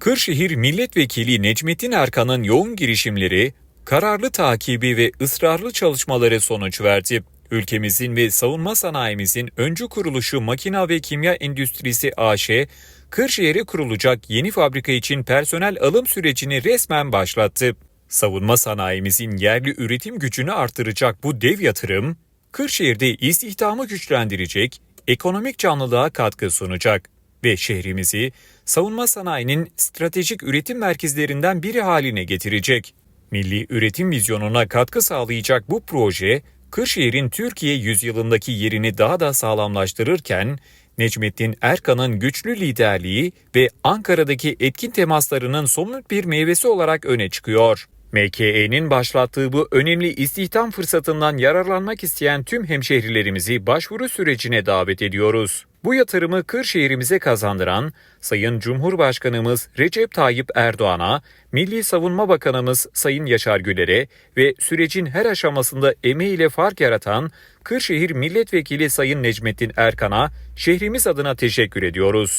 Kırşehir Milletvekili Necmettin Erkan'ın yoğun girişimleri, kararlı takibi ve ısrarlı çalışmaları sonuç verdi. Ülkemizin ve savunma sanayimizin öncü kuruluşu Makina ve Kimya Endüstrisi AŞ, Kırşehir'e kurulacak yeni fabrika için personel alım sürecini resmen başlattı. Savunma sanayimizin yerli üretim gücünü artıracak bu dev yatırım, Kırşehir'de istihdamı güçlendirecek, ekonomik canlılığa katkı sunacak ve şehrimizi savunma sanayinin stratejik üretim merkezlerinden biri haline getirecek. Milli üretim vizyonuna katkı sağlayacak bu proje, Kırşehir'in Türkiye yüzyılındaki yerini daha da sağlamlaştırırken, Necmettin Erkan'ın güçlü liderliği ve Ankara'daki etkin temaslarının somut bir meyvesi olarak öne çıkıyor. MKE'nin başlattığı bu önemli istihdam fırsatından yararlanmak isteyen tüm hemşehrilerimizi başvuru sürecine davet ediyoruz. Bu yatırımı Kırşehir'imize kazandıran Sayın Cumhurbaşkanımız Recep Tayyip Erdoğan'a, Milli Savunma Bakanımız Sayın Yaşar Güler'e ve sürecin her aşamasında emeğiyle fark yaratan Kırşehir Milletvekili Sayın Necmettin Erkan'a şehrimiz adına teşekkür ediyoruz.